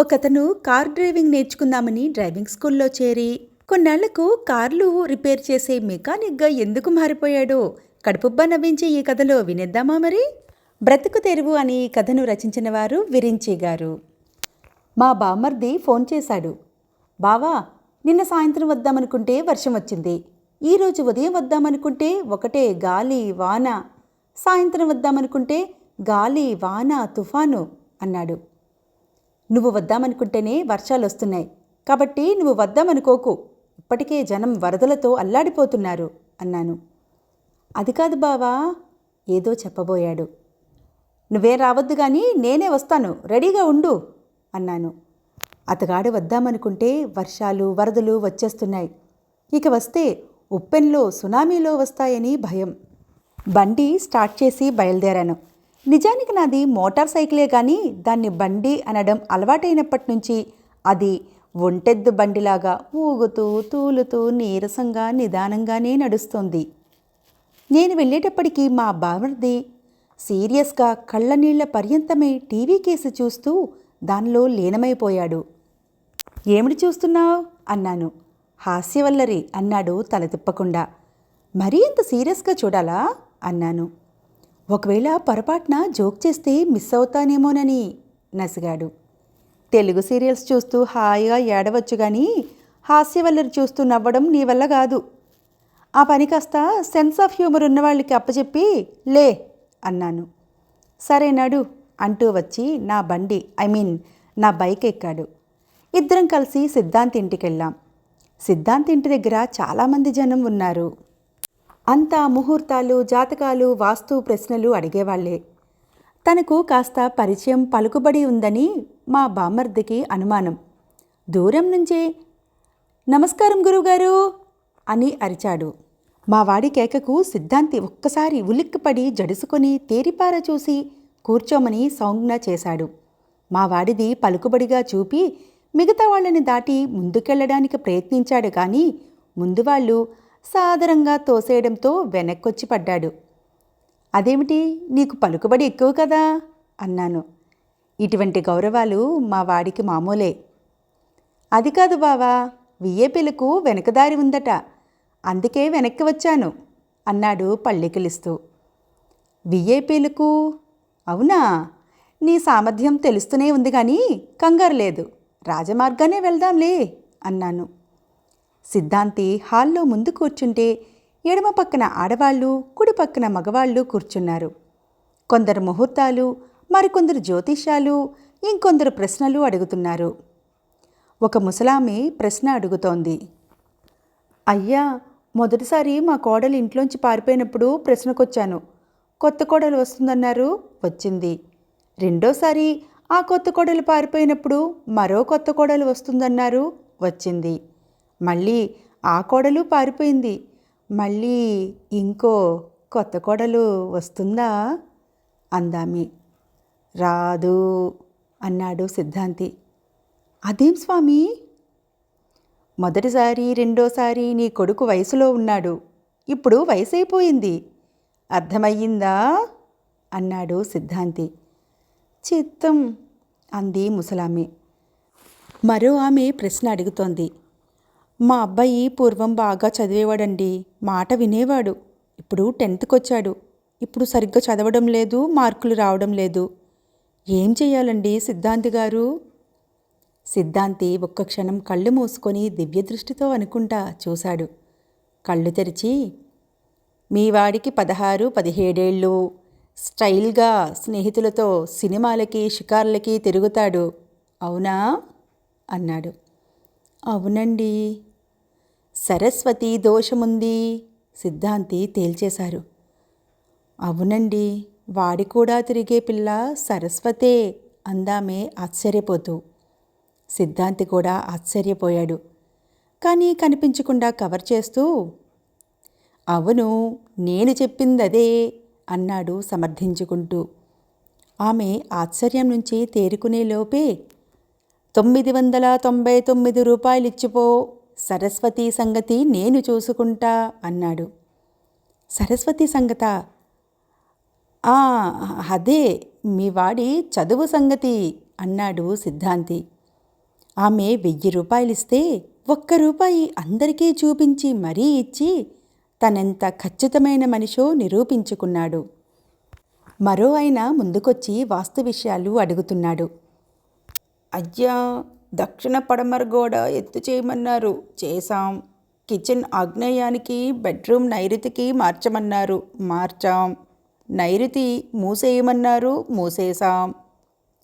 ఒకతను car driving నేర్చుకుందామని driving స్కూల్లో చేరి కొన్నాళ్ళకు కార్లు రిపేర్ చేసే మెకానిక్గా ఎందుకు మారిపోయాడో? కడుపుబ్బా నవ్వించే ఈ కథలో వినేద్దామా మరి? బ్రతుకు తెరువు అని ఈ కథను రచించిన వారు విరించి గారు. మా బామ్మర్ది ఫోన్ చేశాడు. బావా నిన్న సాయంత్రం వద్దామనుకుంటే వర్షం వచ్చింది. ఈరోజు ఉదయం వద్దామనుకుంటే ఒకటే గాలి వాన. సాయంత్రం వద్దామనుకుంటే గాలి వాన తుఫాను అన్నాడు. నువ్వు వద్దామనుకుంటేనే వర్షాలు వస్తున్నాయి కాబట్టి నువ్వు వద్దామనుకోకు. ఇప్పటికే జనం వరదలతో అల్లాడిపోతున్నారు అన్నాను. అది కాదు బావా ఏదో చెప్పబోయాడు. నువ్వే రావద్దు కానీ నేనే వస్తాను. రెడీగా ఉండు అన్నాను. అతగాడు వద్దామనుకుంటే వర్షాలు వరదలు వచ్చేస్తున్నాయి. ఇక వస్తే ఉప్పెన్లో సునామీలో వస్తాయని భయం. బండి స్టార్ట్ చేసి బయలుదేరాను. నిజానికి నాది మోటార్ సైకిలే కానీ దాన్ని బండి అనడం అలవాటైనప్పటి నుంచి అది ఒంటెద్దు బండిలాగా ఊగుతూ తూలుతూ నీరసంగా నిదానంగానే నడుస్తుంది. నేను వెళ్ళేటప్పటికీ మా బామర్ది సీరియస్గా కళ్ళనీళ్ళ పర్యంతమై టీవీ కేసు చూస్తూ దానిలో లీనమైపోయాడు. ఏమిటి చూస్తున్నావు? అన్నాను. హాస్యవల్లరి అన్నాడు తల తిప్పకుండా మరీ అంత సీరియస్గా చూడాలా? అన్నాను. ఒకవేళ పొరపాటున జోక్ చేస్తే మిస్ అవుతానేమోనని నసిగాడు. తెలుగు సీరియల్స్ చూస్తూ హాయిగా ఏడవచ్చు కానీ హాస్యవల్లరి చూస్తూ నవ్వడం నీ వల్ల కాదు. ఆ పని కాస్త సెన్స్ ఆఫ్ హ్యూమర్ ఉన్న వాళ్ళకి అప్పచెప్పి లే అన్నాను. సరే నడు అంటూ వచ్చి నా బండి ఐ మీన్ నా బైక్ ఎక్కాడు. ఇద్దరం కలిసి సిద్ధాంత్ ఇంటికి వెళ్ళాం సిద్ధాంత్ ఇంటి దగ్గర చాలామంది జనం ఉన్నారు. అంతా ముహూర్తాలు జాతకాలు వాస్తు ప్రశ్నలు అడిగేవాళ్ళే తనకు కాస్త పరిచయం పలుకుబడి ఉందని మా బామర్దికి అనుమానం. దూరం నుంచే నమస్కారం గురువుగారు అని అరిచాడు. మా వాడి కేకకు సిద్ధాంతి ఒక్కసారి ఉలిక్కిపడి జడుసుకొని తేరిపార చూసి కూర్చోమని సౌజ్ఞ చేశాడు. మా వాడిది పలుకుబడిగా చూపి మిగతా వాళ్ళని దాటి ముందుకెళ్ళడానికి ప్రయత్నించాడు కానీ ముందు వాళ్ళు సాదరంగా తోసేయడంతో వెనక్కొచ్చి పడ్డాడు. అదేమిటి? నీకు పలుకుబడి ఎక్కువ కదా? అన్నాను. ఇటువంటి గౌరవాలు మా వాడికి మామూలే. అది కాదు బావా వియ్యేపిలకు వెనకదారి ఉందట. అందుకే వెనక్కి వచ్చాను అన్నాడు పళ్ళికిలిస్తూ. విఏపీలకు? అవునా? నీ సామర్థ్యం తెలుస్తూనే ఉంది కానీ కంగారు లేదు. రాజమార్గానే వెళ్దాంలే అన్నాను. సిద్ధాంతి హాల్లో ముందు కూర్చుంటే ఎడమ పక్కన ఆడవాళ్ళు కుడి పక్కన మగవాళ్ళు కూర్చున్నారు. కొందరు ముహూర్తాలు మరికొందరు జ్యోతిష్యాలు ఇంకొందరు ప్రశ్నలు అడుగుతున్నారు. ఒక ముసలామె ప్రశ్న అడుగుతోంది. అయ్యా మొదటిసారి మా కోడలు ఇంట్లోంచి పారిపోయినప్పుడు ప్రశ్నకొచ్చాను. కొత్త కోడలు వస్తుందన్నారు వచ్చింది. రెండోసారి ఆ కొత్త కోడలు పారిపోయినప్పుడు మరో కొత్త కోడలు వస్తుందన్నారు వచ్చింది. మళ్ళీ ఆ కోడలు పారిపోయింది. మళ్ళీ ఇంకో కొత్త కోడలు వస్తుందా? అందామి. రాదు అన్నాడు సిద్ధాంతి. అదేం స్వామి? మొదటిసారి రెండోసారి నీ కొడుకు వయసులో ఉన్నాడు. ఇప్పుడు వయసు అయిపోయింది అర్థమయ్యిందా? అన్నాడు సిద్ధాంతి. చిత్తం అంది ముసలామె. మరో ఆమె ప్రశ్న అడుగుతోంది. మా అబ్బాయి పూర్వం బాగా చదివేవాడండి. మాట వినేవాడు. ఇప్పుడు టెన్త్కి వచ్చాడు ఇప్పుడు సరిగ్గా చదవడం లేదు మార్కులు రావడం లేదు. ఏం చేయాలండి సిద్ధాంతి గారు? సిద్ధాంతి ఒక్క క్షణం కళ్ళు మూసుకొని దివ్యదృష్టితో అనుకుంటా చూశాడు. కళ్ళు తెరిచి మీ వాడికి పదహారు పదిహేడేళ్ళు. స్టైల్గా స్నేహితులతో సినిమాలకి షికార్లకి తిరుగుతాడు. అవునా? అన్నాడు. అవునండి. సరస్వతి దోషముంది సిద్ధాంతి తేల్చేశారు. అవునండి వాడి కూడా తిరిగే పిల్ల సరస్వతే అందామే ఆశ్చర్యపోతూ సిద్ధాంతి కూడా ఆశ్చర్యపోయాడు. కానీ కనిపించకుండా కవర్ చేస్తూ అవును నేను చెప్పిందదే అన్నాడు సమర్థించుకుంటూ. ఆమె ఆశ్చర్యం నుంచి తేరుకునే లోపే తొమ్మిది వందల తొంభై తొమ్మిది రూపాయలు ఇచ్చిపో సరస్వతి సంగతి నేను చూసుకుంటా అన్నాడు. సరస్వతి సంగత? అదే మీ వాడి చదువు సంగతి అన్నాడు సిద్ధాంతి. ఆమె వెయ్యి రూపాయలిస్తే ఒక్క రూపాయి అందరికీ చూపించి మరీ ఇచ్చి తనెంత ఖచ్చితమైన మనిషో నిరూపించుకున్నాడు. మరో ఆయన ముందుకొచ్చి వాస్తు విషయాలు అడుగుతున్నాడు. అయ్యా దక్షిణ పడమర గోడ ఎత్తు చేయమన్నారు. చేశాం. కిచెన్ ఆగ్నేయానికి బెడ్రూమ్ నైరుతికి మార్చమన్నారు. మార్చాం. నైరుతి మూసేయమన్నారు. మూసేశాం.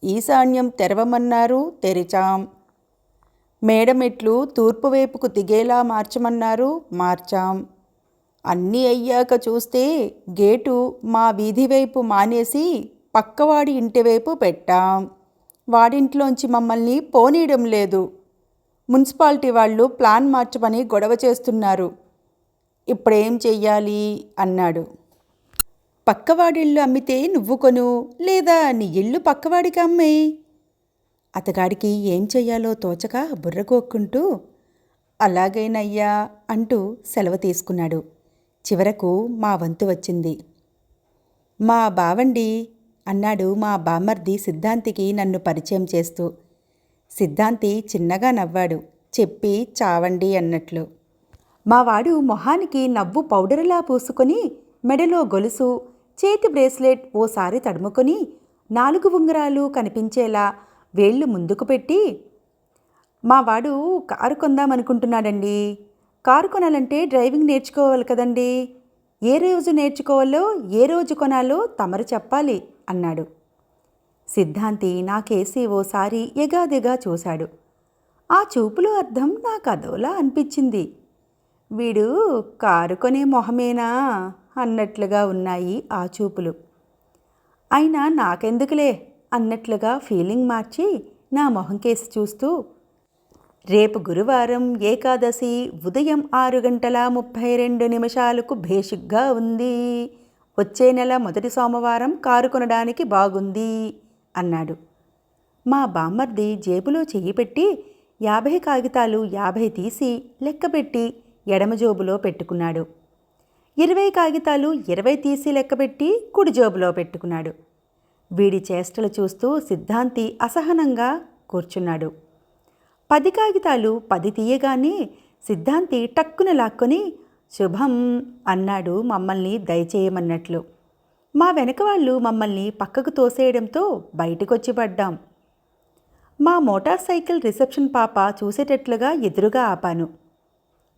ఈశాన్యం తెరవమన్నారు. తెరిచాం. మేడమెట్లు తూర్పు వైపుకు దిగేలా మార్చమన్నారు. మార్చాం. అన్నీ అయ్యాక చూస్తే గేటు మా వీధి వైపు మానేసి పక్కవాడి ఇంటి వైపు పెట్టాం. వాడింట్లోంచి మమ్మల్ని పోనీయడం లేదు. మున్సిపాలిటీ వాళ్ళు ప్లాన్ మార్చమని గొడవ చేస్తున్నారు. ఇప్పుడేం చెయ్యాలి? అన్నాడు. పక్కవాడిల్లు అమ్మితే నువ్వు కొను లేదా నీ ఇల్లు పక్కవాడికి అమ్మేయి అతగాడికి ఏం చెయ్యాలో తోచక బుర్రగోక్కుంటూ అలాగేనయ్యా అంటూ సెలవు తీసుకున్నాడు. చివరకు మా వంతు వచ్చింది. మా బావండి అన్నాడు మా బామర్ది సిద్ధాంతికి నన్ను పరిచయం చేస్తూ. సిద్ధాంతి చిన్నగా నవ్వాడు. చెప్పి చావండి అన్నట్లు. మావాడు మొహానికి నవ్వు పౌడర్లా పూసుకొని మెడలో గొలుసు చేతి బ్రేస్లెట్ ఓసారి తడుముకొని నాలుగు ఉంగరాలు కనిపించేలా వేళ్ళు ముందుకు పెట్టి మావాడు కారు కొందామనుకుంటున్నాడండి. కారు కొనాలంటే డ్రైవింగ్ నేర్చుకోవాలి కదండి. ఏ రోజు నేర్చుకోవాలో ఏ రోజు కొనాలో తమరు చెప్పాలి. అన్నాడు. సిద్ధాంతి నాకేసి ఓసారి ఎగాదిగా చూశాడు. ఆ చూపులో అర్థం నాకు అదోలా అనిపించింది. వీడు కారు కొనే మొహమేనా అన్నట్లుగా ఉన్నాయి ఆ చూపులు. అయినా నాకెందుకులే అన్నట్లుగా ఫీలింగ్ మార్చి నా మొహం కేసి చూస్తూ రేపు గురువారం ఏకాదశి ఉదయం ఆరు గంటల ముప్పై రెండు నిమిషాలకు భేషుగ్గా ఉంది. వచ్చే నెల మొదటి సోమవారం కారు కొనడానికి బాగుంది అన్నాడు. మా బామ్మర్ది జేబులో చెయ్యి పెట్టి యాభై కాగితాలు యాభై తీసి లెక్కపెట్టి ఎడమ జోబులో పెట్టుకున్నాడు. ఇరవై కాగితాలు ఇరవై తీసి లెక్కపెట్టి కుడి జోబులో పెట్టుకున్నాడు. వీడి చేష్టలు చూస్తూ సిద్ధాంతి అసహనంగా కూర్చున్నాడు. పది కాగితాలు పది తీయగానే సిద్ధాంతి టక్కున లాక్కొని శుభం అన్నాడు మమ్మల్ని దయచేయమన్నట్లు. మా వెనక వాళ్ళు మమ్మల్ని పక్కకు తోసేయడంతో బయటకొచ్చి పడ్డాం. మా మోటార్ సైకిల్ రిసెప్షన్ పాప చూసేటట్లుగా ఎదురుగా ఆపాను.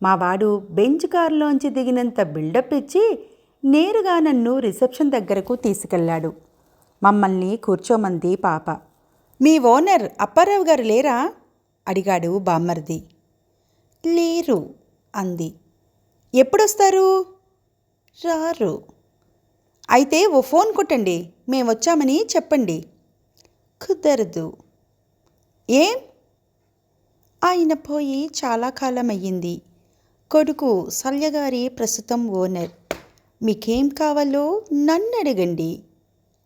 మా వాడు బెంచ్ కారులోంచి దిగినంత బిల్డప్ ఇచ్చి నేరుగా నన్ను రిసెప్షన్ దగ్గరకు తీసుకెళ్ళాడు. మమ్మల్ని కూర్చోమంది పాప. మీ ఓనర్ అప్పారావు గారు లేరా? అడిగాడు బామ్మర్ది. లేరు అంది. ఎప్పుడొస్తారు? రారు. అయితే ఓ ఫోన్ కొట్టండి మేము వచ్చామని చెప్పండి. కుదరదు. ఏం? ఆయన పోయి చాలా కాలం అయ్యింది కొడుకు సల్యగారి ప్రస్తుతం ఓనర్. మీకేం కావాలో నన్ను అడగండి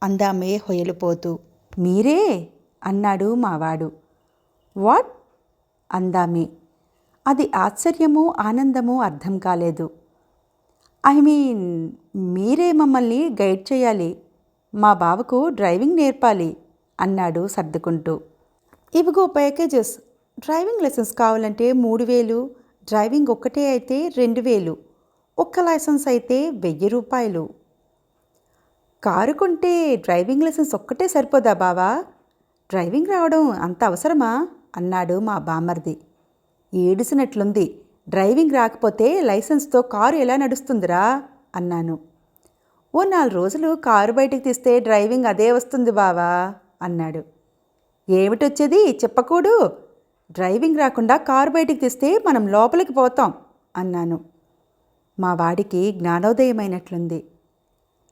అందామే హొయలుపోతూ. మీరే? అన్నాడు మావాడు. వాట్? అందామే. అది ఆశ్చర్యము ఆనందము అర్థం కాలేదు. ఐ మీన్ మీరే మమ్మల్ని గైడ్ చేయాలి. మా బావకు డ్రైవింగ్ నేర్పాలి అన్నాడు సర్దుకుంటూ. ఇవిగో ప్యాకేజెస్. డ్రైవింగ్ లైసెన్స్ కావాలంటే మూడు వేలు డ్రైవింగ్ ఒక్కటే అయితే రెండు వేలు ఒక్క లైసెన్స్ అయితే వెయ్యి రూపాయలు. కారు కొంటే డ్రైవింగ్ లైసెన్స్ ఒక్కటే సరిపోదా బావా? డ్రైవింగ్ రావడం అంత అవసరమా? అన్నాడు మా బామ్మర్ది ఏడిసినట్లుంది. డ్రైవింగ్ రాకపోతే లైసెన్స్తో కారు ఎలా నడుస్తుందిరా? అన్నాను. ఓ నాలుగు రోజులు కారు బయటికి తీస్తే డ్రైవింగ్ అదే వస్తుంది బావా అన్నాడు. ఏమిటొచ్చేది? చెప్పకూడు డ్రైవింగ్ రాకుండా కారు బయటికి తీస్తే మనం లోపలికి పోతాం అన్నాను. మా వాడికి జ్ఞానోదయమైనట్లుంది.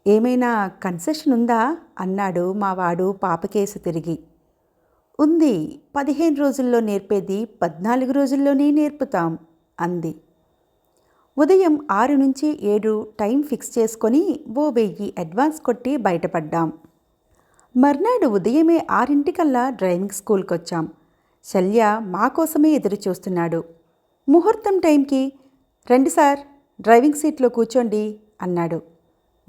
ఏమైనా కన్సెషన్ ఉందా? అన్నాడు మా వాడు పాపకేసి తిరిగి. ఉంది. పదిహేను రోజుల్లో నేర్పేది పద్నాలుగు రోజుల్లోనే నేర్పుతాం అంది. ఉదయం ఆరు నుంచి ఏడు టైం ఫిక్స్ చేసుకొని ఓ వెయ్యి అడ్వాన్స్ కొట్టి బయటపడ్డాం. మర్నాడు ఉదయమే ఆరింటికల్లా డ్రైవింగ్ స్కూల్కి వచ్చాం శల్య మా కోసమే ఎదురు చూస్తున్నాడు ముహూర్తం టైంకి రండి సార్ డ్రైవింగ్ సీట్లో కూర్చోండి అన్నాడు.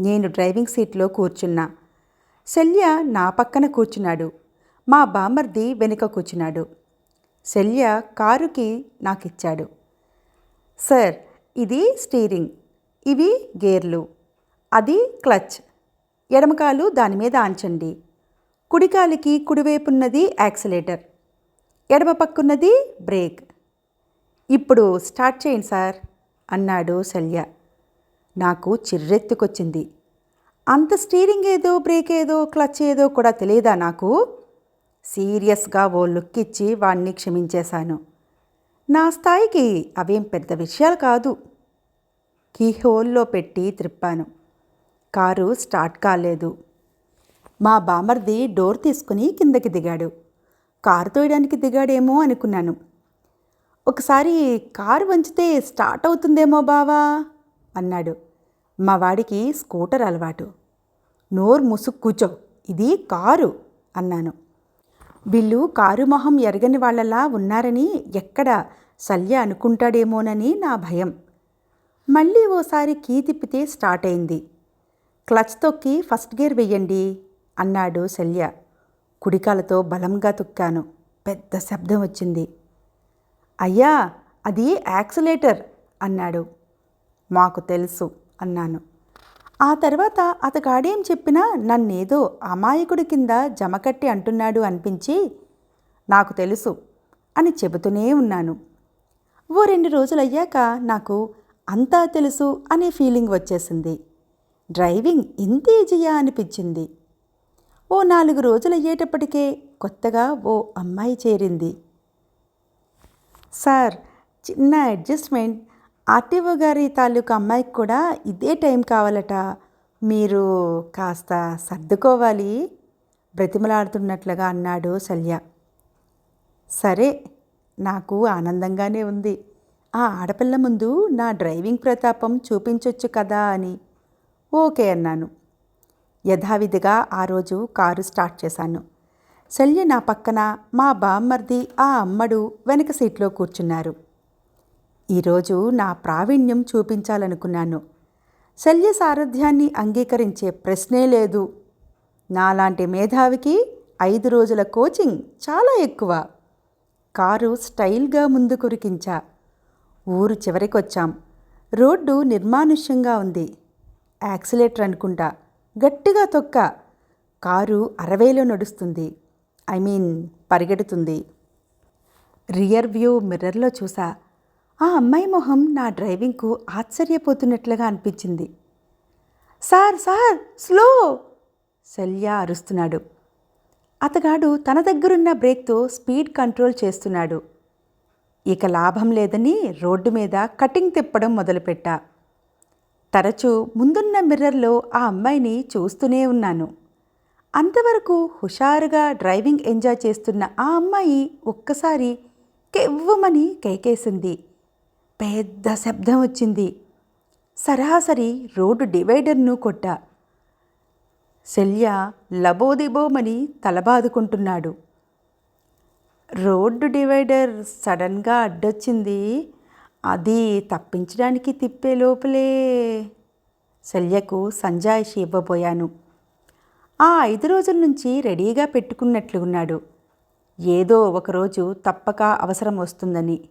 నేను డ్రైవింగ్ సీట్లో కూర్చున్నా. శల్య నా పక్కన కూర్చున్నాడు. మా బామర్ది వెనుక కూర్చున్నాడు. శల్య కారుకి నాకిచ్చాడు. సార్ ఇది స్టీరింగ్. ఇవి గేర్లు. అది క్లచ్. ఎడమకాలు దాని మీద ఆంచండి కుడికాలికి కుడివైపున్నది యాక్సిలేటర్. ఎడమ పక్కున్నది బ్రేక్. ఇప్పుడు స్టార్ట్ చేయండి సార్ అన్నాడు శల్య. నాకు చిర్రెత్తుకొచ్చింది. అంత స్టీరింగ్ ఏదో బ్రేక్ ఏదో క్లచ్ ఏదో కూడా తెలియదా నాకు? సీరియస్గా ఓ లుక్ ఇచ్చి వాణ్ణి క్షమించేశాను. నా స్థాయికి అవేం పెద్ద విషయాలు కాదు. కీహోల్లో పెట్టి త్రిప్పాను. కారు స్టార్ట్ కాలేదు. మా బామర్ది డోర్ తీసుకుని కిందకి దిగాడు. కారు తోయడానికి దిగాడేమో అనుకున్నాను. ఒకసారి కారు వంచితే స్టార్ట్ అవుతుందేమో బావా? అన్నాడు. మా వాడికి స్కూటర్ అలవాటు. నోరు ముసుగు కూర్చో ఇది కారు అన్నాను. వీళ్ళు కారు మొహం ఎరగని వాళ్ళలా ఉన్నారని ఎక్కడ శల్య అనుకుంటాడేమోనని నా భయం. మళ్ళీ ఓసారి కీ తిప్పితే స్టార్ట్ అయింది క్లచ్ తొక్కి ఫస్ట్ గేర్ వెయ్యండి అన్నాడు శల్య కుడికాలతో బలంగా తొక్కాను. పెద్ద శబ్దం వచ్చింది. అయ్యా అది యాక్సిలేటర్ అన్నాడు. మాకు తెలుసు అన్నాను. ఆ తర్వాత అతగాడేం చెప్పినా నన్నేదో అమాయకుడి కింద జమకట్టి అంటున్నాడు అనిపించి నాకు తెలుసు అని చెబుతూనే ఉన్నాను. ఓ రెండు రోజులయ్యాక నాకు అంతా తెలుసు అనే ఫీలింగ్ వచ్చేసింది. డ్రైవింగ్ ఇంత ఈజీయా? అనిపించింది. ఓ నాలుగు రోజులయ్యేటప్పటికే కొత్తగా ఓ అమ్మాయి చేరింది. సార్ చిన్న అడ్జస్ట్మెంట్ ఆర్టీఓ గారి తాలూకు అమ్మాయికి కూడా ఇదే టైం కావాలట. మీరు కాస్త సర్దుకోవాలి. బ్రతిమలాడుతున్నట్లుగా అన్నాడు శల్య. సరే నాకు ఆనందంగానే ఉంది. ఆ ఆడపిల్ల ముందు నా డ్రైవింగ్ ప్రతాపం చూపించొచ్చు కదా అని. ఓకే అన్నాను. యథావిధిగా ఆ రోజు కారు స్టార్ట్ చేశాను. శల్య నా పక్కన మా బామ్మర్ది ఆ అమ్మడు వెనక సీట్లో కూర్చున్నారు. ఈరోజు నా ప్రావీణ్యం చూపించాలనుకున్నాను. శల్య సారథ్యాన్ని అంగీకరించే ప్రశ్నే లేదు. నాలాంటి మేధావికి ఐదు రోజుల కోచింగ్ చాలా ఎక్కువ. కారు స్టైల్గా ముందు కురికించా. ఊరు చివరికొచ్చాం. రోడ్డు నిర్మానుష్యంగా ఉంది. యాక్సిలేటర్ అనుకుంటా. గట్టిగా తొక్క. కారు అరవైలో నడుస్తుంది. ఐ మీన్ పరిగెడుతుంది. రియర్ వ్యూ మిర్రర్లో చూసా. ఆ అమ్మాయి మొహం నా డ్రైవింగ్కు ఆశ్చర్యపోతున్నట్లుగా అనిపించింది. Sir sir slow! శల్య అరుస్తున్నాడు. అతగాడు తన దగ్గరున్న బ్రేక్తో స్పీడ్ కంట్రోల్ చేస్తున్నాడు. ఇక లాభం లేదని రోడ్డు మీద కటింగ్ తిప్పడం మొదలుపెట్టా. తరచూ ముందున్న మిర్రర్లో ఆ అమ్మాయిని చూస్తూనే ఉన్నాను. అంతవరకు హుషారుగా డ్రైవింగ్ ఎంజాయ్ చేస్తున్న ఆ అమ్మాయి ఒక్కసారి కెవ్వమని కేకేసింది. పెద్ద శబ్దం వచ్చింది. సరాసరి రోడ్డు డివైడర్ను కొట్టా. శల్య లబోదిబోమని తలబాదుకుంటున్నాడు. రోడ్డు డివైడర్ సడన్గా అడ్డొచ్చింది. అది తప్పించడానికి తిప్పే లోపలే. శల్యకు సంజాయిషి ఇవ్వబోయాను. ఆ ఐదు రోజుల నుంచి రెడీగా పెట్టుకున్నట్లు ఉన్నాడు ఏదో ఒకరోజు తప్పక అవసరం వస్తుందని.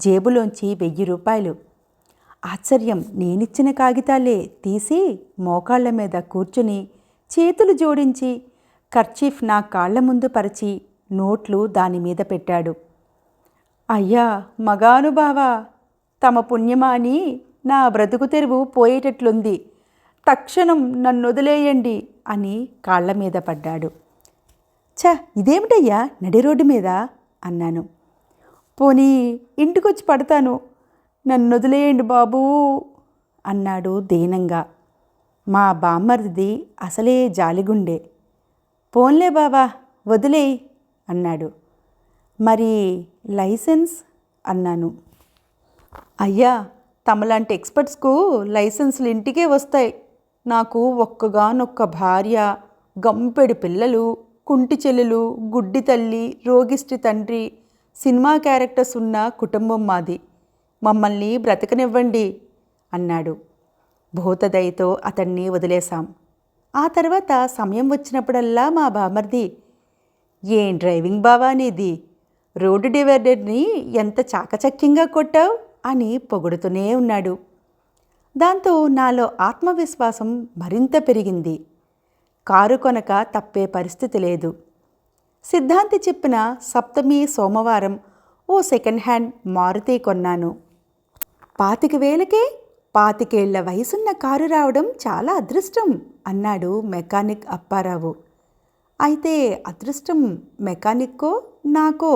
జేబులోంచి వెయ్యి రూపాయలు. ఆశ్చర్యం నేనిచ్చిన కాగితాలే తీసి మోకాళ్ళ మీద కూర్చుని చేతులు జోడించి కర్చీఫ్ నా కాళ్ళ ముందు పరిచి నోట్లు దాని మీద పెట్టాడు. అయ్యా మగానుభావా తమ పుణ్యమా అని నా బ్రతుకు తెరువు పోయేటట్లుంది. తక్షణం నన్ను వదిలేయండి అని కాళ్ళ మీద పడ్డాడు. ఛ ఇదేమిటయ్యా నడి రోడ్డు మీద? అన్నాను. పోనీ ఇంటికొచ్చి పడతాను. నన్ను వదిలేయండి బాబూ అన్నాడు దీనంగా. మా బామ్మర్ది అసలే జాలిగుండే. పోన్లే బాబా వదిలేయి అన్నాడు. మరి లైసెన్స్? అన్నాను. అయ్యా తమలాంటి ఎక్స్పర్ట్స్కు లైసెన్సులు ఇంటికే వస్తాయి. నాకు ఒక్కగానొక్క భార్య గంపెడు పిల్లలు కుంటి చెల్లెలు గుడ్డి తల్లి రోగిష్టి తండ్రి సినిమా క్యారెక్టర్స్ ఉన్న కుటుంబం మాది. మమ్మల్ని బ్రతకనివ్వండి అన్నాడు. భూతదయతో అతన్ని వదిలేశాం. ఆ తర్వాత సమయం వచ్చినప్పుడల్లా మా బామర్ది ఏం డ్రైవింగ్ బావా నీది? రోడ్డు డివైడర్ని ఎంత చాకచక్యంగా కొట్టావు? అని పొగుడుతూనే ఉన్నాడు. దాంతో నాలో ఆత్మవిశ్వాసం మరింత పెరిగింది. కారు కొనక తప్పే పరిస్థితి లేదు. సిద్ధాంతి చెప్పిన సప్తమి సోమవారం ఓ సెకండ్ హ్యాండ్ మారుతి కొన్నాను. పాతిక వేలకే పాతికేళ్ళ వయసున్న కారు రావడం చాలా అదృష్టం అన్నాడు మెకానిక్ అప్పారావు. అయితే అదృష్టం మెకానిక్కో నాకో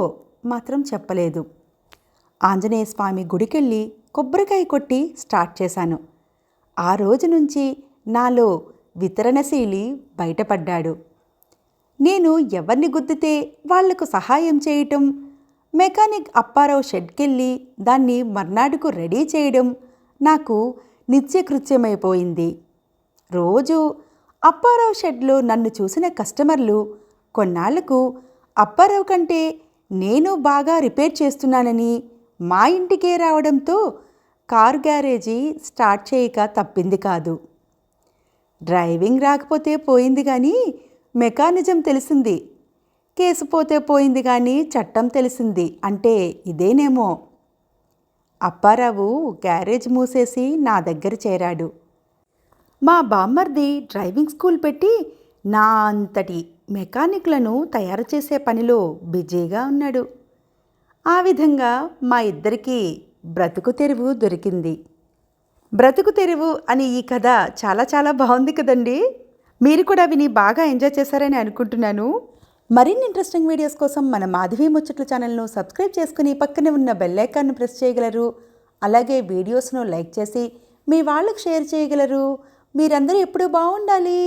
మాత్రం చెప్పలేదు. ఆంజనేయ స్వామి గుడికెళ్ళి కొబ్బరికాయ కొట్టి స్టార్ట్ చేశాను. ఆ రోజు నుంచి నాలో వితరణశీలి బయటపడ్డాడు. నేను ఎవరిని గుద్దితే వాళ్ళకు సహాయం చేయటం మెకానిక్ అప్పారావు షెడ్కెళ్ళి దాన్ని మర్నాడుకు రెడీ చేయడం నాకు నిత్యకృత్యమైపోయింది. రోజు అప్పారావు షెడ్లో నన్ను చూసిన కస్టమర్లు కొన్నాళ్ళకు అప్పారావు కంటే నేను బాగా రిపేర్ చేస్తున్నానని మా ఇంటికే రావడంతో కారు గ్యారేజీ స్టార్ట్ చేయక తప్పింది కాదు. డ్రైవింగ్ రాకపోతే పోయింది కానీ మెకానిజం తెలిసింది. కేసు పోతే పోయింది కానీ చట్టం తెలిసింది. అంటే ఇదేనేమో. అప్పారావు గ్యారేజ్ మూసేసి నా దగ్గర చేరాడు. మా బామ్మర్ది డ్రైవింగ్ స్కూల్ పెట్టి నా అంతటి మెకానిక్లను తయారు చేసే పనిలో బిజీగా ఉన్నాడు. ఆ విధంగా మా ఇద్దరికీ బ్రతుకు తెరువు దొరికింది. బ్రతుకు తెరువు అని ఈ కథ చాలా చాలా బాగుంది కదండీ? మీరు కూడా విని బాగా ఎంజాయ్ చేశారని అనుకుంటున్నాను. మరిన్ని ఇంట్రెస్టింగ్ వీడియోస్ కోసం మన మాధవి ముచ్చట్లు ఛానల్ను సబ్స్క్రైబ్ చేసుకుని పక్కనే ఉన్న బెల్ ఐకాన్ను ప్రెస్ చేయగలరు. అలాగే వీడియోస్ను లైక్ చేసి మీ వాళ్ళకు షేర్ చేయగలరు. మీరందరూ ఎప్పుడూ బాగుండాలి.